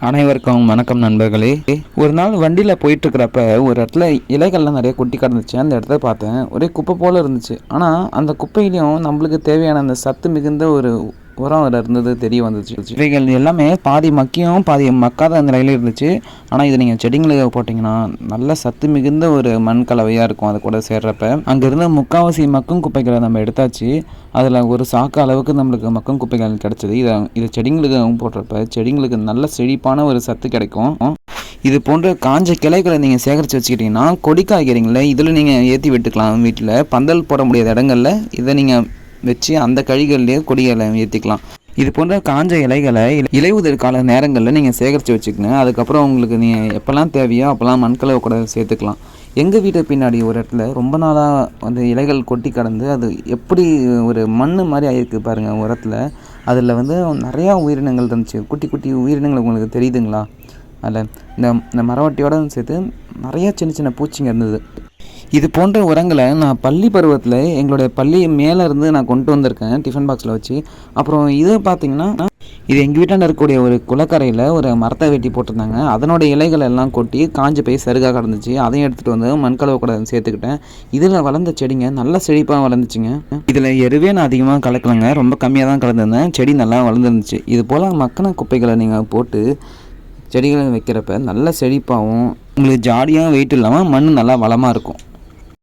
அனைவருக்கும் வணக்கம் நண்பர்களே. ஒரு நாள் வண்டியில் போயிட்டு இருக்கிறப்ப ஒரு இடத்துல இலைகள்லாம் நிறைய கொட்டி கிடந்துச்சு. அந்த இடத்த பார்த்தேன். ஒரே குப்பை போல் இருந்துச்சு. ஆனால் அந்த குப்பையிலையும் நம்மளுக்கு தேவையான அந்த சத்து மிகுந்த ஒரு உரம் அதில் இருந்தது தெரிய வந்துச்சு. இவைகள் எல்லாமே பாதி மக்கியும் பாதி மக்காத அந்த நிலையில் இருந்துச்சு. ஆனால் இது நீங்கள் செடிங்களுக்கு போட்டிங்கன்னா நல்ல சத்து மிகுந்த ஒரு மண் கலவையாக இருக்கும் அது கூட சேர்றப்ப. அங்கே இருந்த முக்காவாசி மக்கும் குப்பைகளை நம்ம எடுத்தாச்சு. அதில் ஒரு சாக்கு அளவுக்கு நம்மளுக்கு மக்கும் குப்பைகள் கிடச்சிது. இதை இது செடிங்களுக்கு போடுறப்ப செடிங்களுக்கு நல்ல செழிப்பான ஒரு சத்து கிடைக்கும். இது போன்ற காஞ்ச கிளைகளை நீங்கள் சேகரித்து வச்சுக்கிட்டிங்கன்னா கொடி காய்கறிங்களை இதில் நீங்கள் ஏற்றி விட்டுக்கலாம் வீட்டில். பந்தல் போட முடியாத இடங்களில் இதை நீங்கள் வச்சு அந்த கழிகள்லேயே கொடிகளை ஏற்றிக்கலாம் இது போன்ற காஞ்ச இலைகளை இலையுதிர் கால நேரங்களில் நீங்கள் சேகரித்து வச்சுக்கணும் அதுக்கப்புறம் உங்களுக்கு நீங்கள் எப்போல்லாம் தேவையோ அப்போல்லாம் மண்கலவை கூட சேர்த்துக்கலாம். எங்கள் வீட்டு பின்னாடி ஒரு இடத்துல ரொம்ப நாளாக வந்து இலைகள் கொட்டி கடந்து அது எப்படி ஒரு மண் மாதிரி ஆகிருக்கு பாருங்கள் உரத்தில் அதில் வந்து நிறையா உயிரினங்கள் இருந்துச்சு. குட்டி குட்டி உயிரினங்கள் உங்களுக்கு தெரியுதுங்களா? அதில் இந்த இந்த மரவட்டியோட சேர்த்து நிறையா சின்ன சின்ன பூச்சிங்க இருந்தது. இது போன்ற உரங்களை நான் பள்ளி பருவத்தில் எங்களுடைய பள்ளி மேலேருந்து நான் கொண்டு வந்திருக்கேன் டிஃபன் பாக்ஸில் வச்சு. அப்புறம் இது பார்த்திங்கன்னா இது எங்கள் வீட்டாண்ட இருக்கக்கூடிய ஒரு குளக்கரையில் ஒரு மரத்தை வெட்டி போட்டிருந்தாங்க. அதனோட இலைகள் எல்லாம் கொட்டி காஞ்சு போய் சருகாக கடந்துச்சு. அதையும் எடுத்துகிட்டு வந்து மண்கலவை கூட சேர்த்துக்கிட்டேன். இதில் வளர்ந்த செடிங்க நல்ல செழிப்பாக வளர்ந்துச்சுங்க. இதில் எருவே நான் அதிகமாக கலக்கலைங்க. ரொம்ப கம்மியாக தான் கலந்துருந்தேன். செடி நல்லா வளர்ந்துருந்துச்சு. இது போல் மக்கின குப்பைகளை நீங்கள் போட்டு செடிகளை வைக்கிறப்ப நல்ல செழிப்பாகவும் உங்களுக்கு ஜாடியாக வெயிட் இல்லாமல் மண் நல்லா வளமாக இருக்கும்.